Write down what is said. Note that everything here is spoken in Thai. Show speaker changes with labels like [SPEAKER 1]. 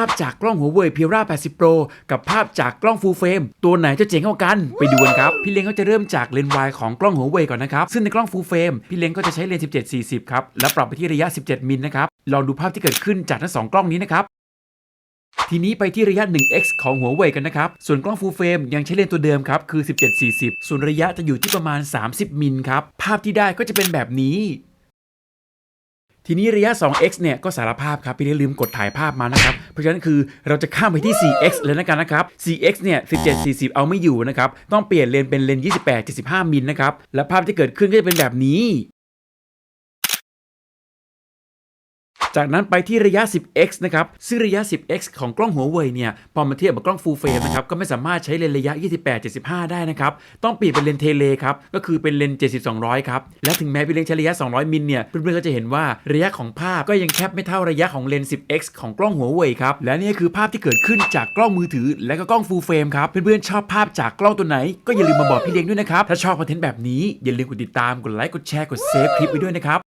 [SPEAKER 1] าพจากกล้องหัวเว่ย Pira 80 Pro กับภาพจากกล้อง Full Frame ตัวไหนจะเจ๋งกว่ากัน ไปดูกันครับ พี่เล้งก็จะเริ่มจากเลนส์วายของกล้องหัวเว่ยก่อนนะครับ ซึ่งในกล้อง Full Frame พี่เล้งก็จะใช้เลนส์1740 ครับ และปรับไปที่ระยะ 17 มิลนะครับ ลองดูภาพที่เกิดขึ้นจากทั้งสองกล้องนี้นะครับทีนี้ไปที่ระยะ 1x ของหัวเว่ยกันนะครับ ส่วนกล้อง Full Frame ยังใช้เลนส์ตัวเดิมครับ คือ 1740 ส่วนระยะจะอยู่ที่ประมาณ 30 มิลครับ ภาพที่ได้ก็จะเป็นแบบนี้ ทีนี้ระยะ 2x เนี่ยก็สารภาพครับพี่ได้ลืมกดถ่ายภาพมานะครับ เพราะฉะนั้นคือเราจะข้ามไปที่ 4x เลยนะกันนะครับ 4x เนี่ย 1740 เอาไม่อยู่นะครับ ต้องเปลี่ยนเลนเป็นเลน 28 75 มิลนะครับ และภาพที่เกิดขึ้นก็จะเป็นแบบนี้ จากนั้นไปที่ระยะ 10x นะครับ ซึ่งระยะ 10x ของกล้องหัวเว่ยเนี่ย พอมาเทียบกับกล้อง full frame นะครับ ก็ไม่สามารถใช้เลนส์ระยะ 28 75 ได้นะครับ ต้องเปลี่ยนเป็นเลนส์เทเลครับ ก็คือเป็นเลนส์70 200 ครับ และถึงแม้พี่เล้งใช้ระยะ 200 มิลเนี่ย เพื่อนๆ ก็จะเห็นว่าระยะของภาพก็ยังแคบไม่เท่าระยะของเลนส์ 10x ของกล้องหัวเว่ยครับ และนี่คือภาพที่เกิดขึ้นจากกล้องมือถือ และก็กล้อง full frame ครับ เพื่อนๆ ชอบภาพจากกล้องตัวไหน ก็อย่าลืมมาบอกพี่เล้งด้วยนะครับ ถ้าชอบคอนเทนต์แบบนี้อย่าลืมกดติดตาม กดไลค์ กดแชร์ กดเซฟคลิปไว้ด้วยนะครับ